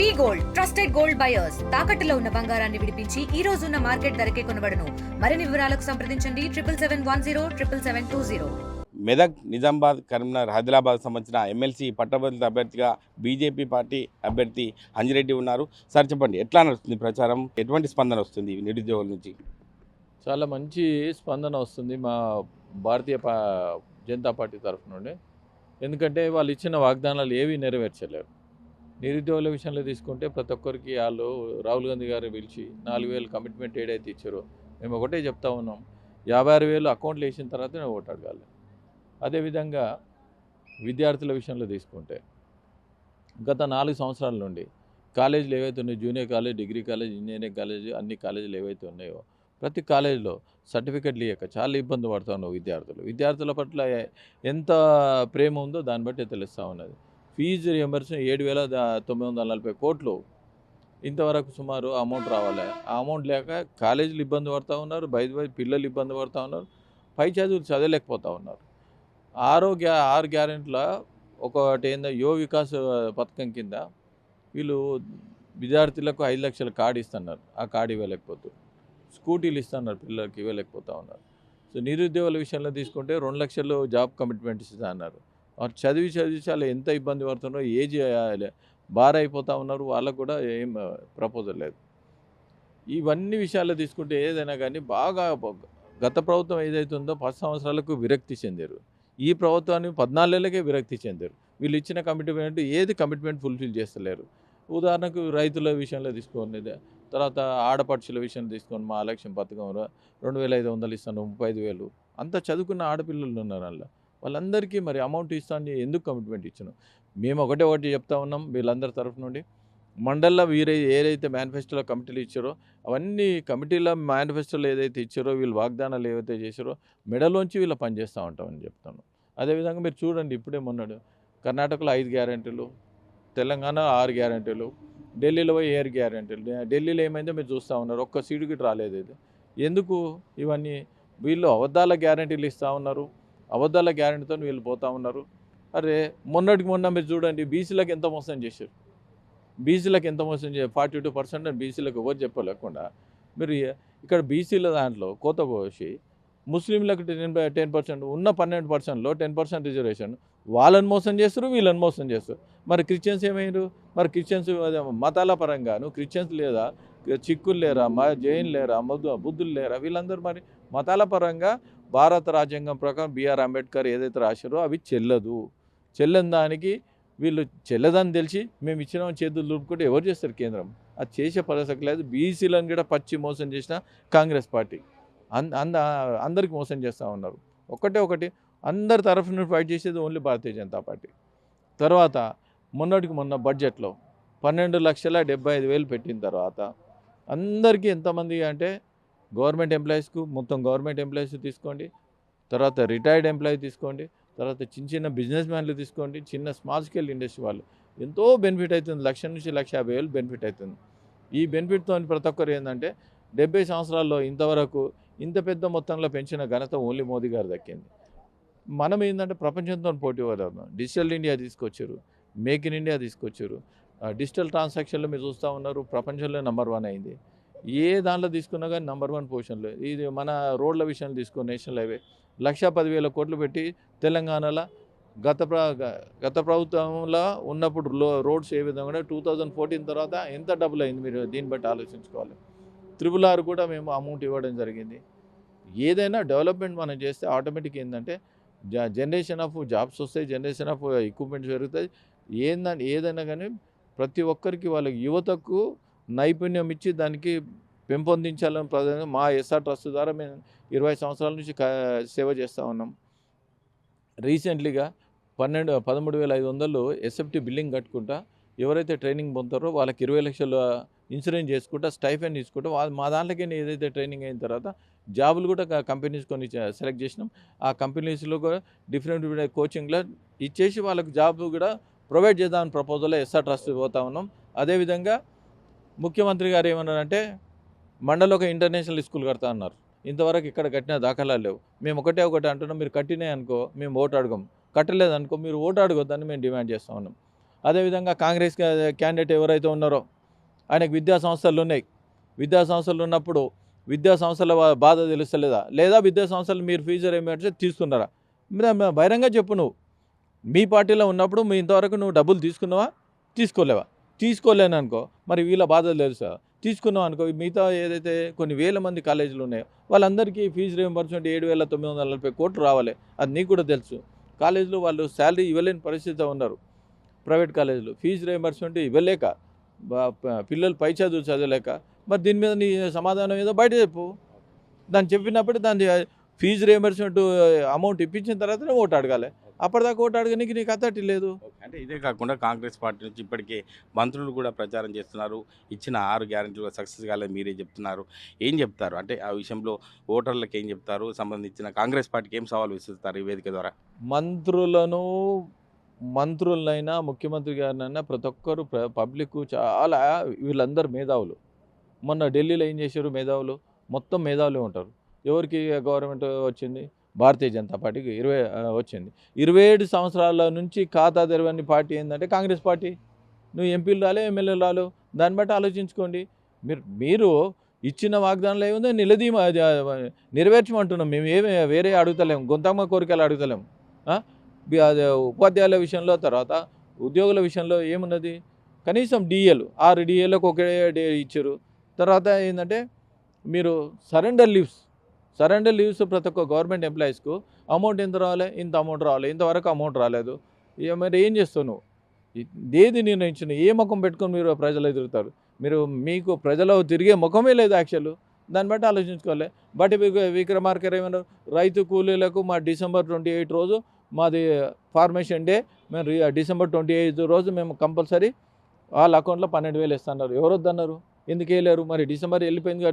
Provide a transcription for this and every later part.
V gold trusted gold buyers. తాకట్టులో ఉన్న బంగారాన్ని విడిపించి ఈ రోజు ఉన్న మార్కెట్ ధరకే కొనబడను. మరిన్ని వివరాలకు సంప్రదించండి triple seven one zero triple seven two zero. Medak Nizamabad Karimnagar Hyderabad సంబంధించిన ఎమ్మెల్సీ పట్టభద్రుల అభ్యర్థిగా బీజేపీ పార్టీ అభ్యర్థి అంజిరెడ్డి ఉన్నారు. సార్ చెప్పండి ఎట్లా నడుస్తుంది ప్రచారం? ఎటువంటి స్పందన వస్తుంది నిరుద్యోగుల నుంచి? చాలా మంచి స్పందన వస్తుంది మా భారతీయ పా జనతా పార్టీ తరఫు నుండి ఎందుకంటే వాళ్ళు ఇచ్చిన వాగ్దానాలు ఏవి నెరవేర్చలేరు నిరుద్యోగుల విషయంలో తీసుకుంటే ప్రతి ఒక్కరికి వాళ్ళు రాహుల్ గాంధీ గారు పిలిచి నాలుగు వేలు కమిట్మెంట్ ఏడైతే ఇచ్చారో మేము ఒకటే చెప్తా ఉన్నాం. యాభై ఆరు వేలు అకౌంట్లు వేసిన తర్వాత నేను ఓటు అడగాలి. అదేవిధంగా విద్యార్థుల విషయంలో తీసుకుంటే గత నాలుగు సంవత్సరాల నుండి కాలేజీలు ఏవైతే ఉన్నాయో junior college degree college engineering college అన్ని కాలేజీలు ఏవైతే ఉన్నాయో ప్రతి కాలేజీలో సర్టిఫికెట్లు ఇవ్వక చాలా ఇబ్బంది పడుతూ విద్యార్థులు. విద్యార్థుల పట్ల ఎంత ప్రేమ ఉందో దాన్ని బట్టి తెలుస్తూ ఉన్నది. ఫీజు రియంబర్స్మెంట్ ఏడు వేల తొమ్మిది వందల నలభై కోట్లు. ఇంతవరకు సుమారు అమౌంట్ రావాలి. ఆ అమౌంట్ లేక కాలేజీలు ఇబ్బంది పడుతూ ఉన్నారు బయట బయట పిల్లలు ఇబ్బంది పడుతూ ఉన్నారు పై చదువులు చదవలేకపోతూ ఉన్నారు. ఆరో గ్యా ఆరు గ్యారెంట్ల ఒకటి ఏందో యువ వికాస్ పథకం కింద వీళ్ళు విద్యార్థులకు ఐదు లక్షల కార్డు ఇస్తున్నారు. ఆ కార్డు ఇవ్వలేకపోతూ. స్కూటీలు ఇస్తున్నారు పిల్లలకి ఇవ్వలేకపోతూ ఉన్నారు. సో నిరుద్యోగుల విషయంలో తీసుకుంటే రెండు లక్షలు జాబ్ కమిట్మెంట్ ఇస్తా అన్నారు. వారు చదివి చదివి చాలా ఎంత ఇబ్బంది పడుతున్నారో ఏజ్ బార్ అయిపోతూ ఉన్నారు వాళ్ళకు కూడా ఏం ప్రపోజల్ లేదు. ఇవన్నీ విషయాల్లో తీసుకుంటే ఏదైనా కానీ బాగా గత ప్రభుత్వం ఏదైతే ఉందో పది సంవత్సరాలకు విరక్తి చెందారు. ఈ ప్రభుత్వాన్ని పద్నాలుగేళ్ళకే విరక్తి చెందారు. వీళ్ళు ఇచ్చిన కమిట్మెంట్ ఏది కమిట్మెంట్ ఫుల్ఫిల్ చేస్తలేరు. ఉదాహరణకు రైతుల విషయంలో తీసుకోండి తర్వాత ఆడపడుచుల విషయం తీసుకొని మా ఎలక్షన్ పథకంలో రెండు వేల ఐదు వందలు ఇస్తాను ముప్పై ఐదు వేలు. అంత చదువుకున్న ఆడపిల్లలు ఉన్నారు అందులో. వాళ్ళందరికీ మరి అమౌంట్ ఇస్తాను ఎందుకు కమిట్మెంట్ ఇచ్చాను? మేము ఒకటే ఒకటి చెప్తా ఉన్నాం వీళ్ళందరి తరఫు నుండి. మండల్లో వీరే ఏదైతే మేనిఫెస్టోలో కమిటీలు ఇచ్చారో అవన్నీ కమిటీల మేనిఫెస్టోలు ఏదైతే ఇచ్చారో వీళ్ళు వాగ్దానాలు ఏవైతే చేశారో మెడలోంచి వీళ్ళు పనిచేస్తూ ఉంటామని చెప్తాను. అదేవిధంగా మీరు చూడండి ఇప్పుడే మొన్నడు కర్ణాటకలో ఐదు గ్యారెంటీలు తెలంగాణ ఆరు గ్యారెంటీలు ఢిల్లీలో పోయి ఏడు గ్యారెంటీలు. ఢిల్లీలో ఏమైందో మీరు చూస్తూ ఉన్నారు. ఒక్క సీటుకి రాలేదు ఇది. ఎందుకు? ఇవన్నీ వీళ్ళు అబద్ధాల గ్యారెంటీలు ఇస్తూ ఉన్నారు. అబద్ధాల గ్యారెంటీతో వీళ్ళు పోతూ ఉన్నారు. అరే మొన్నటికి మొన్న మీరు చూడండి బీసీలకు ఎంత మోసం చేశారు? బీసీలకు ఎంత మోసం చేశారు ఫార్టీ టూ పర్సెంట్ అని బీసీలకు ఎవరు చెప్పలేకుండా మీరు ఇక్కడ బీసీల దాంట్లో కోత పోసి ముస్లింలకు టెన్ టెన్ పర్సెంట్ ఉన్న పన్నెండు పర్సెంట్లో టెన్ పర్సెంట్ రిజర్వేషన్ వాళ్ళని మోసం చేస్తారు వీళ్ళని మోసం చేస్తారు. మరి క్రిస్టియన్స్ ఏమైనారు మరి క్రిస్టియన్స్ మతాల పరంగాను క్రిస్టియన్స్ లేదా? చిక్కులు లేరా? మా జైన్ లేరా? మధు బుద్ధులు లేరా? వీళ్ళందరూ మరి మతాల పరంగా భారత రాజ్యాంగం ప్రకారం బిఆర్ అంబేద్కర్ ఏదైతే రాశారో అవి చెల్లదు. చెల్లని దానికి వీళ్ళు చెల్లదని తెలిసి మేము ఇచ్చిన చేతులు దులుపుకుంటే ఎవరు చేస్తారు కేంద్రం? అది చేసే పరిస్థితి లేదు. బీసీలను కూడా పచ్చి మోసం చేసిన కాంగ్రెస్ పార్టీ. అంద అందరికి మోసం చేస్తూ ఉన్నారు. ఒకటే ఒకటి అందరి తరఫు నుండి ఫైట్ చేసేది ఓన్లీ భారతీయ జనతా పార్టీ. తర్వాత మొన్నటికి మొన్న బడ్జెట్లో పన్నెండు లక్షల డెబ్బై ఐదు వేలు పెట్టిన తర్వాత అందరికీ ఎంతమంది అంటే గవర్నమెంట్ ఎంప్లాయీస్కు మొత్తం గవర్నమెంట్ ఎంప్లాయీస్ తీసుకోండి. తర్వాత రిటైర్డ్ ఎంప్లాయీ తీసుకోండి. తర్వాత చిన్న చిన్న బిజినెస్ మ్యాన్లు తీసుకోండి. చిన్న స్మాల్ స్కేల్ ఇండస్ట్రీ వాళ్ళు. ఎంతో బెనిఫిట్ అవుతుంది లక్ష నుంచి లక్ష యాభై వేలు బెనిఫిట్ అవుతుంది ఈ బెనిఫిట్తో ప్రతి ఒక్కరు ఏంటంటే డెబ్బై సంవత్సరాల్లో ఇంతవరకు ఇంత పెద్ద మొత్తంలో పెంచిన ఘనత ఓన్లీ మోదీ గారు దక్కింది. మనం ఏంటంటే ప్రపంచంతో పోటీ పడదాం. డిజిటల్ ఇండియా తీసుకొచ్చారు. మేక్ ఇన్ ఇండియా తీసుకొచ్చారు. ఆ, డిజిటల్ ట్రాన్సాక్షన్లో మీరు చూస్తూ ఉన్నారు. ప్రపంచంలో నెంబర్ వన్ అయింది. ఏ దాంట్లో తీసుకున్నా కానీ నెంబర్ వన్ పొజిషన్లో ఇది మన రోడ్ల విషయంలో తీసుకో నేషనల్ హైవే లక్ష పదివేల కోట్లు పెట్టి తెలంగాణలో గత ప్ర గత ప్రభుత్వంలో ఉన్నప్పుడు రోడ్స్ ఏ విధంగా టూ థౌజండ్ ఫోర్టీన్ తర్వాత ఎంత డబ్బులు అయింది మీరు దీన్ని బట్టి ఆలోచించుకోవాలి. త్రిబుల్ ఆర్ కూడా మేము అమౌంట్ ఇవ్వడం జరిగింది. ఏదైనా డెవలప్మెంట్ మనం చేస్తే ఆటోమేటిక్ ఏంటంటే జనరేషన్ ఆఫ్ జాబ్స్ వస్తాయి జనరేషన్ ఆఫ్ ఎక్విప్మెంట్స్ పెరుగుతాయి. ఏందని ఏదైనా కానీ ప్రతి ఒక్కరికి వాళ్ళ యువతకు నైపుణ్యం ఇచ్చి దానికి పెంపొందించాలని ప్రధానంగా మా ఎస్ఆర్ ట్రస్ట్ ద్వారా మేము ఇరవై సంవత్సరాల నుంచి సేవ చేస్తూ ఉన్నాం. రీసెంట్లీగా పన్నెండు పదమూడు వేల ఐదు వందలు ఎస్ఎఫ్టీ బిల్డింగ్ కట్టుకుంటా ఎవరైతే ట్రైనింగ్ పొందుతారో వాళ్ళకి ఇరవై లక్షల ఇన్సూరెన్స్ చేసుకుంటా స్టైఫెండ్ తీసుకుంటా వాళ్ళు మా దాంట్లోకి ఏదైతే ట్రైనింగ్ అయిన తర్వాత జాబులు కూడా కంపెనీస్ కొన్ని సెలెక్ట్ చేసినాం. ఆ కంపెనీస్లో కూడా డిఫరెంట్ డిఫరెంట్ కోచింగ్లో ఇచ్చేసి వాళ్ళకి జాబ్ కూడా ప్రొవైడ్ చేద్దామని ప్రపోజల్లో ఎస్ఆర్ ట్రస్ట్ పోతా ఉన్నాం. అదేవిధంగా ముఖ్యమంత్రి గారు ఏమన్నారంటే మండలి ఒక ఇంటర్నేషనల్ స్కూల్ కడతా అన్నారు. ఇంతవరకు ఇక్కడ కట్టిన దాఖలాలు లేవు. మేము ఒకటే ఒకటి అంటున్నాం. మీరు కట్టినాయి అనుకో మేము ఓటు అడగం. కట్టలేదు అనుకో మీరు ఓటు అడగొద్దని మేము డిమాండ్ చేస్తూ ఉన్నాం. అదేవిధంగా కాంగ్రెస్ క్యాండిడేట్ ఎవరైతే ఉన్నారో ఆయనకు విద్యా సంస్థలు ఉన్నాయి. విద్యా సంస్థలు ఉన్నప్పుడు విద్యా సంస్థల బాధ తెలుస్తలేదా? లేదా విద్యా సంస్థలు మీరు ఫీజర్ రేమెంట్ తీసుకున్నారా బహిరంగ చెప్పు నువ్వు. మీ పార్టీలో ఉన్నప్పుడు మీ ఇంతవరకు నువ్వు డబ్బులు తీసుకున్నావా? తీసుకోలేవా? తీసుకోలేను అనుకో మరి వీళ్ళ బాధలు తెలుసా? తీసుకున్నాం అనుకో మిగతా ఏదైతే కొన్ని వేల మంది కాలేజీలు ఉన్నాయో వాళ్ళందరికీ ఫీజు రీఎంబర్స్మెంట్ ఏడు వేల తొమ్మిది వందల నలభై కోట్లు రావాలి. అది నీకు కూడా తెలుసు. కాలేజీలో వాళ్ళు శాలరీ ఇవ్వలేని పరిస్థితి ఉన్నారు. ప్రైవేట్ కాలేజీలు ఫీజు రీఎంబర్స్మెంట్ ఇవ్వలేక పిల్లలు పై చదువు చదవలేక మరి దీని మీద నీ సమాధానం ఏదో బయట చెప్పు. దాన్ని చెప్పినప్పుడు దాని ఫీజు రీఎంబర్స్మెంట్ అమౌంట్ ఇప్పించిన తర్వాతనే ఓటు అడగాలి. అప్పటిదాకా ఓటు అడగనికి నీకు అథారిటీ లేదు. అంటే ఇదే కాకుండా కాంగ్రెస్ పార్టీ నుంచి ఇప్పటికే మంత్రులు కూడా ప్రచారం చేస్తున్నారు. ఇచ్చిన ఆరు గ్యారంటీలు సక్సెస్ కాలేదు మీరే చెప్తున్నారు. ఏం చెప్తారు? అంటే ఆ విషయంలో ఓటర్లకు ఏం చెప్తారు? సంబంధించిన కాంగ్రెస్ పార్టీకి ఏం సవాల్ విసిస్తారు ఈ వేదిక ద్వారా? మంత్రులను మంత్రులనైనా ముఖ్యమంత్రి గారినైనా ప్రతి ఒక్కరు పబ్లిక్ చాలా వీళ్ళందరూ మేధావులు. మొన్న ఢిల్లీలో ఏం చేశారు? మేధావులు. మొత్తం మేధావులే ఉంటారు. ఎవరికి గవర్నమెంట్ వచ్చింది? భారతీయ జనతా పార్టీకి ఇరవై వచ్చింది. ఇరవై ఏడు సంవత్సరాల నుంచి ఖాతా తెరవని పార్టీ ఏంటంటే కాంగ్రెస్ పార్టీ. నువ్వు ఎంపీలు రాలే ఎమ్మెల్యేలు రాలు. దాన్ని బట్టి ఆలోచించుకోండి. మీరు మీరు ఇచ్చిన వాగ్దానాలు ఏముందో నిలదీమ అది, నెరవేర్చమంటున్నాం. మేము ఏమి వేరే అడుగుతలేము గొంతమ్మ కోరికలు అడుగుతలేము అది ఉపాధ్యాయుల విషయంలో తర్వాత ఉద్యోగుల విషయంలో ఏమున్నది? కనీసం డిఏలు ఆరు డిఏలకు ఒకే డే ఇచ్చారు. తర్వాత ఏంటంటే మీరు సరెండర్ లీవ్స్ సరెండర్ లీవ్స్ ప్రతి ఒక్క గవర్నమెంట్ ఎంప్లాయీస్కు అమౌంట్ ఎంత రావాలి ఇంత అమౌంట్ రావాలి ఇంతవరకు అమౌంట్ రాలేదు. ఇక మరి ఏం చేస్తావు నువ్వు? నిర్ణయించిన ఏ ముఖం పెట్టుకొని మీరు ప్రజలు ఎదురుతారు? మీరు మీకు ప్రజలు తిరిగే ముఖమే లేదు యాక్చువల్. దాన్ని బట్టి ఆలోచించుకోవాలి. బట్ విక్రమార్కర్ ఏమన్నారు? రైతు కూలీలకు మా డిసెంబర్ ట్వంటీ ఎయిట్ రోజు మాది ఫార్మేషన్ డే. మేము డిసెంబర్ ట్వంటీ ఎయిత్ రోజు మేము కంపల్సరీ వాళ్ళ అకౌంట్లో పన్నెండు వేలు ఇస్తున్నారు ఎవరొద్దన్నారు ఎందుకు వేయలేరు? మరి డిసెంబర్ వెళ్ళిపోయింది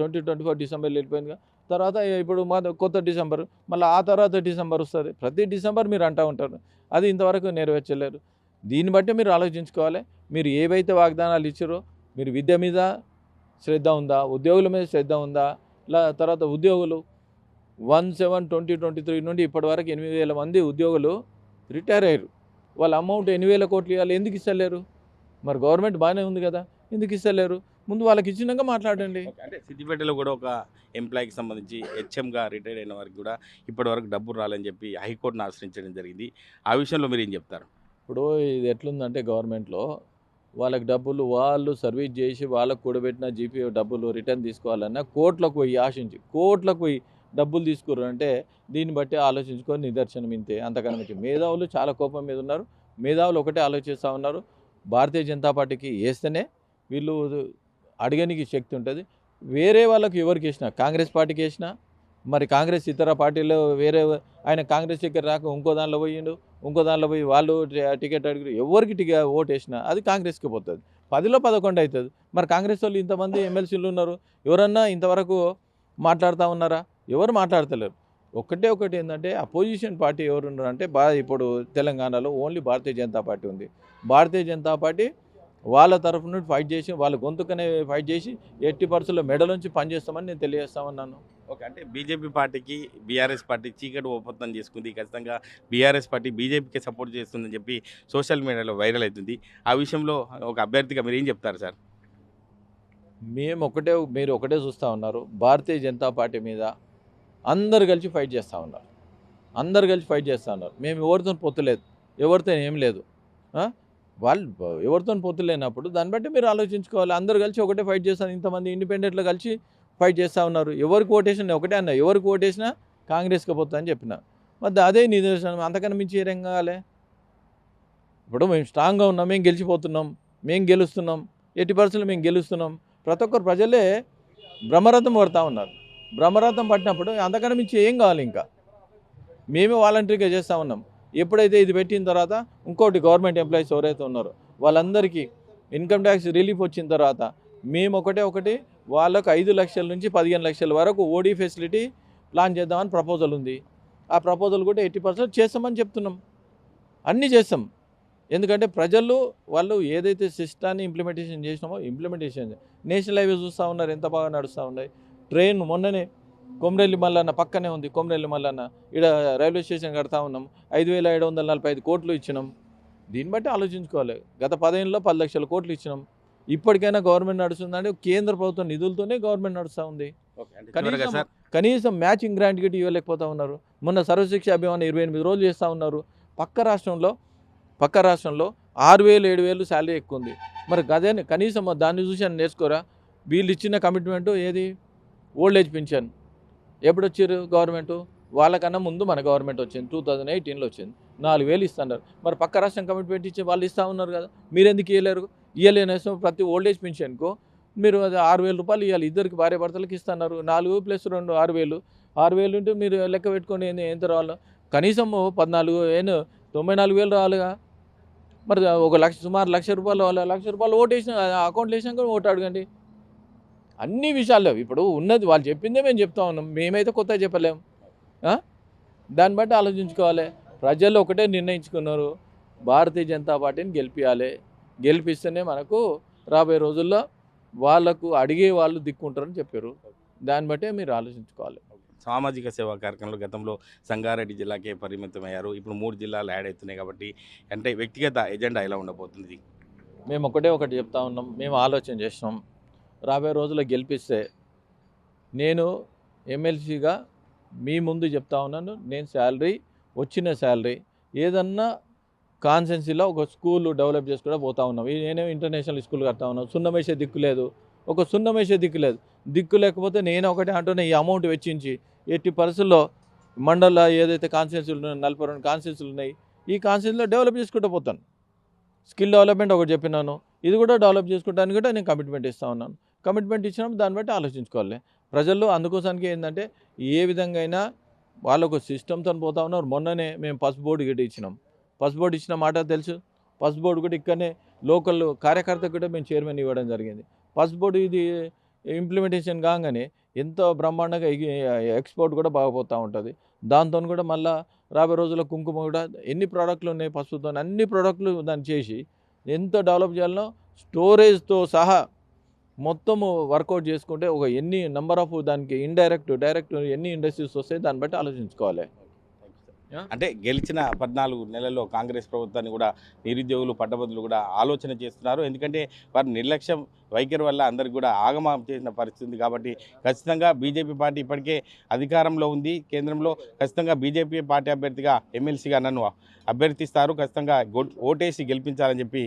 ట్వంటీ ట్వంటీ ఫోర్ డిసెంబర్ వెళ్ళిపోయిందిగా తర్వాత ఇప్పుడు మా కొత్త డిసెంబర్ మళ్ళీ ఆ తర్వాత డిసెంబర్ వస్తుంది. ప్రతి డిసెంబర్ మీరు అంటూ ఉంటారు. అది ఇంతవరకు నెరవేర్చలేరు దీన్ని బట్టి మీరు ఆలోచించుకోవాలి. మీరు ఏవైతే వాగ్దానాలు ఇచ్చారో మీరు విద్య మీద శ్రద్ధ ఉందా ఉద్యోగుల మీద శ్రద్ధ ఉందా లా తర్వాత ఉద్యోగులు one seven twenty twenty three నుండి ఇప్పటి వరకు ఎనిమిది వేల మంది ఉద్యోగులు రిటైర్ అయ్యారు. వాళ్ళ అమౌంట్ ఎనిమిది వేల కోట్లు ఇవ్వాలి. ఎందుకు ఇస్తలేరు? మరి గవర్నమెంట్ బాగానే ఉంది కదా. ఎందుకు ఇస్తలేరు? ముందు వాళ్ళకి ఇచ్చినాక మాట్లాడండి. అంటే సిద్దిపేటలో కూడా ఒక ఎంప్లాయీకి సంబంధించి హెచ్ఎంగా రిటైర్ అయిన వారికి కూడా ఇప్పటి వరకు డబ్బులు రాలని చెప్పి హైకోర్టును ఆశ్రయించడం జరిగింది. ఆ విషయంలో మీరు ఏం చెప్తారు? ఇప్పుడు ఇది ఎట్లుందంటే గవర్నమెంట్లో వాళ్ళకి డబ్బులు వాళ్ళు సర్వీస్ చేసి వాళ్ళకు కూడబెట్టిన జీపీ డబ్బులు రిటర్న్ తీసుకోవాలన్నా కోట్లకు పోయి ఆశించి కోట్లకు పోయి డబ్బులు తీసుకుర్రు అంటే దీన్ని బట్టి ఆలోచించుకొని నిదర్శనం ఇంతే. అంతకన్నా మించి మేధావులు చాలా కోపం మీద ఉన్నారు. మేధావులు ఒకటే ఆలోచిస్తూ ఉన్నారు. భారతీయ జనతా పార్టీకి వేస్తేనే వీళ్ళు అడగనికి శక్తి ఉంటుంది. వేరే వాళ్ళకు ఎవరికి వేసినా కాంగ్రెస్ పార్టీకి వేసినా మరి కాంగ్రెస్ ఇతర పార్టీలో వేరే ఆయన కాంగ్రెస్ దగ్గర రాక ఇంకో దానిలో పోయిండు ఇంకో దానిలో పోయి వాళ్ళు టికెట్ అడిగి ఎవరికి టికెట్ ఓటు వేసినా అది కాంగ్రెస్కి పోతుంది. పదిలో పదకొండు అవుతుంది మరి కాంగ్రెస్ వాళ్ళు ఇంతమంది ఎమ్మెల్సీలు ఉన్నారు ఎవరన్నా ఇంతవరకు మాట్లాడుతూ ఉన్నారా? ఎవరు మాట్లాడతలేరు. ఒకటే ఒకటి ఏంటంటే అపోజిషన్ పార్టీ ఎవరు ఉన్నారు అంటే బా ఇప్పుడు తెలంగాణలో ఓన్లీ భారతీయ జనతా పార్టీ ఉంది. భారతీయ జనతా పార్టీ వాళ్ళ తరఫు నుండి ఫైట్ చేసి వాళ్ళ గొంతుకనే ఫైట్ చేసి ఎట్టి పరిస్థితుల్లో మెడలోంచి పనిచేస్తామని నేను తెలియజేస్తామన్నాను. ఓకే అంటే బీజేపీ పార్టీకి బీఆర్ఎస్ పార్టీ చీకటి ఒప్పందం చేసుకుంది. ఖచ్చితంగా బీఆర్ఎస్ పార్టీ బీజేపీకి సపోర్ట్ చేస్తుందని చెప్పి సోషల్ మీడియాలో వైరల్ అవుతుంది. ఆ విషయంలో ఒక అభ్యర్థిగా మీరు ఏం చెప్తారు సార్? మేము ఒకటే మీరు ఒకటే చూస్తూ ఉన్నారు. భారతీయ జనతా పార్టీ మీద అందరు కలిసి ఫైట్ చేస్తూ ఉన్నారు. అందరు కలిసి ఫైట్ చేస్తూ ఉన్నారు. మేము ఎవరితో పొత్తు లేదు. ఎవరితో ఏం లేదు? వాళ్ళు ఎవరితో పొత్తులేనప్పుడు దాన్ని బట్టి మీరు ఆలోచించుకోవాలి. అందరు కలిసి ఒకటే ఫైట్ చేస్తారు ఇంతమంది ఇండిపెండెంట్లు కలిసి ఫైట్ చేస్తూ ఉన్నారు. ఎవరికి ఓటేసిన ఒకటే అన్న ఎవరికి ఓటేసినా కాంగ్రెస్కి పోతా అని చెప్పిన. మరి అదే నిదర్శనం. అంతకన్నా మించి ఏ కావాలి? ఇప్పుడు మేము స్ట్రాంగ్గా ఉన్నాం మేము గెలిచిపోతున్నాం మేము గెలుస్తున్నాం ఎట్టి పరిస్థితులు మేము గెలుస్తున్నాం. ప్రతి ఒక్కరు ప్రజలే బ్రహ్మరథం పడుతూ ఉన్నారు. బ్రహ్మరథం పట్టినప్పుడు అంతకన్నా మించి ఏం కావాలి ఇంకా? మేమే వాలంటరీగా చేస్తూ ఉన్నాం. ఎప్పుడైతే ఇది పెట్టిన తర్వాత ఇంకోటి గవర్నమెంట్ ఎంప్లాయీస్ ఎవరైతే ఉన్నారో వాళ్ళందరికీ ఇన్కమ్ ట్యాక్స్ రిలీఫ్ వచ్చిన తర్వాత మేము ఒకటే ఒకటి వాళ్ళకు ఐదు లక్షల నుంచి పదిహేను లక్షల వరకు ఓడీ ఫెసిలిటీ ప్లాన్ చేద్దామని ప్రపోజల్ ఉంది. ఆ ప్రపోజల్ కూడా ఎయిటీ పర్సెంట్ చేస్తామని చెప్తున్నాం. అన్నీ చేస్తాం. ఎందుకంటే ప్రజలు వాళ్ళు ఏదైతే సిస్టాన్ని ఇంప్లిమెంటేషన్ చేసినామో ఇంప్లిమెంటేషన్ నేషనల్ హైవే చూస్తూ ఉన్నారు ఎంత బాగా నడుస్తూ ఉన్నాయి. ట్రైన్ మొన్ననే కొమరెల్లి మల్లన్న పక్కనే ఉంది కొమరెల్లి మల్లన్న. ఇక్కడ రైల్వే స్టేషన్ కడతా ఉన్నాం ఐదు వేల ఏడు వందల నలభై ఐదు కోట్లు ఇచ్చినాం. దీన్ని బట్టి ఆలోచించుకోవాలి. గత పదేళ్ళలో పది లక్షల కోట్లు ఇచ్చినాం. ఇప్పటికైనా గవర్నమెంట్ నడుస్తుందంటే కేంద్ర ప్రభుత్వం నిధులతోనే గవర్నమెంట్ నడుస్తూ ఉంది. కనీసం మ్యాచింగ్ గ్రాంట్ గిట్ ఇవ్వలేకపోతా ఉన్నారు. మొన్న సర్వశిక్ష అభియాన్ ఇరవై ఎనిమిది రోజులు చేస్తూ ఉన్నారు. పక్క రాష్ట్రంలో పక్క రాష్ట్రంలో ఆరు వేలు ఏడు వేలు శాలరీ ఎక్కువ ఉంది. మరి అదే కనీసం దాన్ని చూసి నేర్చుకోరా? వీళ్ళు ఇచ్చిన కమిట్మెంట్ ఏది? Old age pension. ఎప్పుడు వచ్చారు గవర్నమెంట్? వాళ్ళకన్నా ముందు మన గవర్నమెంట్ వచ్చింది టూ థౌజండ్ ఎయిటీన్లో వచ్చింది. నాలుగు వేలు ఇస్తున్నారు మరి పక్క రాష్ట్రం కమిట్మెంట్ ఇచ్చి వాళ్ళు ఇస్తూ ఉన్నారు కదా మీరెందుకు ఇవ్వలేరు ఇవ్వలేనేసం ప్రతి ఓల్డేజ్ పెన్షన్కు. మీరు అది ఆరు వేల రూపాయలు ఇవ్వాలి ఇద్దరికి భార్య భర్తలకు ఇస్తున్నారు. నాలుగు ప్లస్ రెండు ఆరు వేలు. ఆరు వేలు ఉంటే మీరు లెక్క పెట్టుకొని ఏంది ఎంత రావాలో? కనీసం పద్నాలుగు ఏను తొంభై నాలుగు వేలు రావాలిగా. మరి ఒక లక్ష సుమారు లక్ష రూపాయలు లక్ష రూపాయలు ఓటు వేసిన అకౌంట్లో వేసినాక ఓటు అడగండి. అన్ని విషయాల్లో ఇప్పుడు ఉన్నది వాళ్ళు చెప్పిందే మేము చెప్తా ఉన్నాం. మేమైతే కొత్తగా చెప్పలేం. ఆ? దాన్ని బట్టి ఆలోచించుకోవాలి. ప్రజలు ఒకటే నిర్ణయించుకున్నారు. భారతీయ జనతా పార్టీని గెలిపించాలి గెలిపిస్తేనే మనకు రాబోయే రోజుల్లో వాళ్ళకు అడిగే వాళ్ళు దిక్కుంటారని చెప్పారు. దాన్ని బట్టే మీరు ఆలోచించుకోవాలి. సామాజిక సేవా కార్యక్రమంలో గతంలో సంగారెడ్డి జిల్లాకే పరిమితమయ్యారు. ఇప్పుడు మూడు జిల్లాలు యాడ్ అవుతున్నాయి కాబట్టి అంటే వ్యక్తిగత ఎజెండా ఎలా ఉండబోతుంది? మేము ఒకటే ఒకటి చెప్తా ఉన్నాం. మేము ఆలోచన చేసినాం రాబోయే రోజుల్లో గెలిపిస్తే నేను ఎమ్మెల్సీగా మీ ముందు చెప్తా ఉన్నాను. నేను శాలరీ వచ్చిన శాలరీ ఏదన్నా కాన్సెన్సీలో ఒక స్కూల్ డెవలప్ చేసుకుంటూ పోతా ఉన్నాం. ఈ నేనే ఇంటర్నేషనల్ స్కూల్ కడతా ఉన్నాం. సున్నమేసే దిక్కు లేదు. ఒక సున్నమేసే దిక్కు లేదు. దిక్కు లేకపోతే నేను ఒకటే అంటూనే ఈ అమౌంట్ వెచ్చించి ఎట్టి పరిస్థితుల్లో మండల ఏదైతే కాన్సెన్సీలు ఉన్నాయో నలభై రెండు కాన్సెన్సీలు ఉన్నాయి ఈ కాన్సెన్సీలో డెవలప్ చేసుకుంటూ పోతాను. స్కిల్ డెవలప్మెంట్ ఒకటి చెప్పినాను. ఇది కూడా డెవలప్ చేసుకోవడానికి కూడా నేను కమిట్మెంట్ ఇస్తా ఉన్నాను. కమిట్మెంట్ ఇచ్చినప్పుడు దాన్ని బట్టి ఆలోచించుకోవాలి. ప్రజల్లో అందుకోసానికి ఏంటంటే ఏ విధంగా అయినా వాళ్ళకు సిస్టమ్తో పోతా ఉన్నారు. మొన్ననే మేము పసుపు బోర్డు గిట్ట ఇచ్చినాం. పసుపు బోర్డు ఇచ్చిన మాట తెలుసు? పసుపు బోర్డు కూడా ఇక్కడనే లోకల్ కార్యకర్త కూడా మేము చైర్మన్ ఇవ్వడం జరిగింది. పసుపు బోర్డు ఇది ఇంప్లిమెంటేషన్ కాగానే ఎంతో బ్రహ్మాండంగా ఎక్స్పోర్ట్ కూడా బాగా ఉంటుంది. దాంతో కూడా మళ్ళీ రాబోయే రోజుల్లో కుంకుమ కూడా ఎన్ని ప్రోడక్ట్లు ఉన్నాయి పసుపుతో అన్ని ప్రోడక్ట్లు దాన్ని చేసి ఎంత డెవలప్ చేయాలనో స్టోరేజ్తో సహా మొత్తము వర్కౌట్ చేసుకుంటే ఒక ఎన్ని నెంబర్ ఆఫ్ దానికి ఇండైరెక్ట్ డైరెక్ట్ ఎన్ని ఇండస్ట్రీస్ వస్తాయి దాన్ని బట్టి ఆలోచించుకోవాలి. అంటే గెలిచిన పద్నాలుగు నెలల్లో కాంగ్రెస్ ప్రభుత్వాన్ని కూడా నిరుద్యోగులు పట్టభద్రులు కూడా ఆలోచన చేస్తున్నారు. ఎందుకంటే వారి నిర్లక్ష్యం వైఖరి వల్ల అందరికి కూడా ఆగమం చేసిన పరిస్థితి కాబట్టి ఖచ్చితంగా బీజేపీ పార్టీ ఇప్పటికే అధికారంలో ఉంది. కేంద్రంలో ఖచ్చితంగా బీజేపీ పార్టీ అభ్యర్థిగా ఎమ్మెల్సీగా నన్ను అభ్యర్థిస్తారు. ఖచ్చితంగా ఓటేసి గెలిపించాలని చెప్పి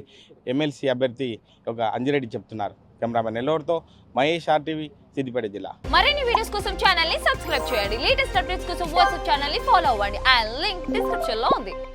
ఎమ్మెల్సీ అభ్యర్థి ఒక అంజిరెడ్డి చెప్తున్నారు. కెమెరామెన్ నెల్లూరుతో మహేష్ ఆర్టీవీ సిద్దిపేట జిల్లా. మరిన్ని వీడియోస్ కోసం ఛానల్ని సబ్స్క్రైబ్ చేయండి. లేటెస్ట్ అప్డేట్స్ కోసం వాట్సాప్ ఛానల్ని ఫాలో అవ్వండి. అండ్ లింక్ డిస్క్రిప్షన్లో ఉంది.